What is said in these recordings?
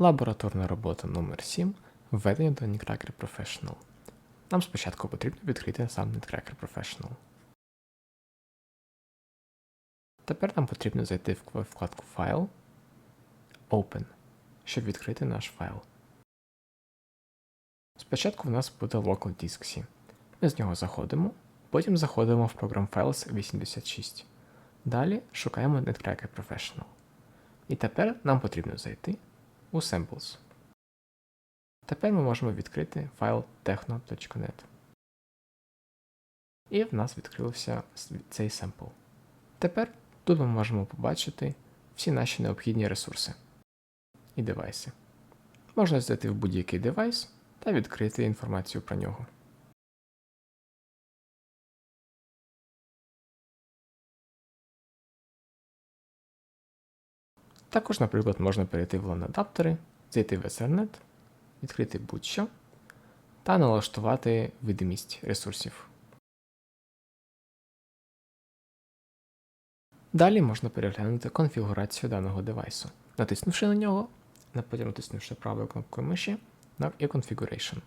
Лабораторна робота номер 7 Введення до Nutcracker Professional. Нам спочатку потрібно відкрити сам Nutcracker Professional. Тепер нам потрібно зайти в вкладку Файл, Open, щоб відкрити наш файл. Спочатку в нас буде Local Disk C. Ми з нього заходимо, потім заходимо в Program Files 86. Далі шукаємо Nutcracker Professional. І тепер нам потрібно зайти у Samples. Тепер ми можемо відкрити файл techno.net. І в нас відкрився цей семпл. Тепер тут ми можемо побачити всі наші необхідні ресурси і девайси. Можна зайти в будь-який девайс та відкрити інформацію про нього. Також, наприклад, можна перейти в LAN-адаптери, зайти в Ethernet, відкрити будь-що та налаштувати видимість ресурсів. Далі можна переглянути конфігурацію даного девайсу, натиснувши на нього, потім натиснувши правою кнопкою миші і Configuration.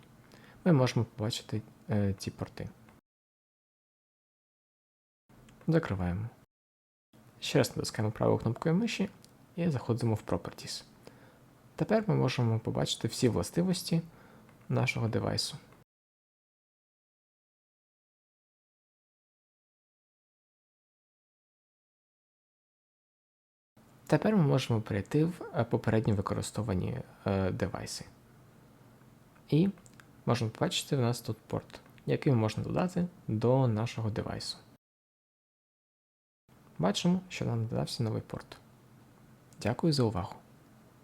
Ми можемо побачити е, ці порти. Закриваємо. Ще раз натискаємо правою кнопкою миші і заходимо в Properties. Тепер ми можемо побачити всі властивості нашого девайсу. Тепер ми можемо перейти в е, попередньо використовані е, девайси. І можемо побачити, у нас тут порт, який можна додати до нашого девайсу. Бачимо, що нам додався новий порт. Дякую за увагу!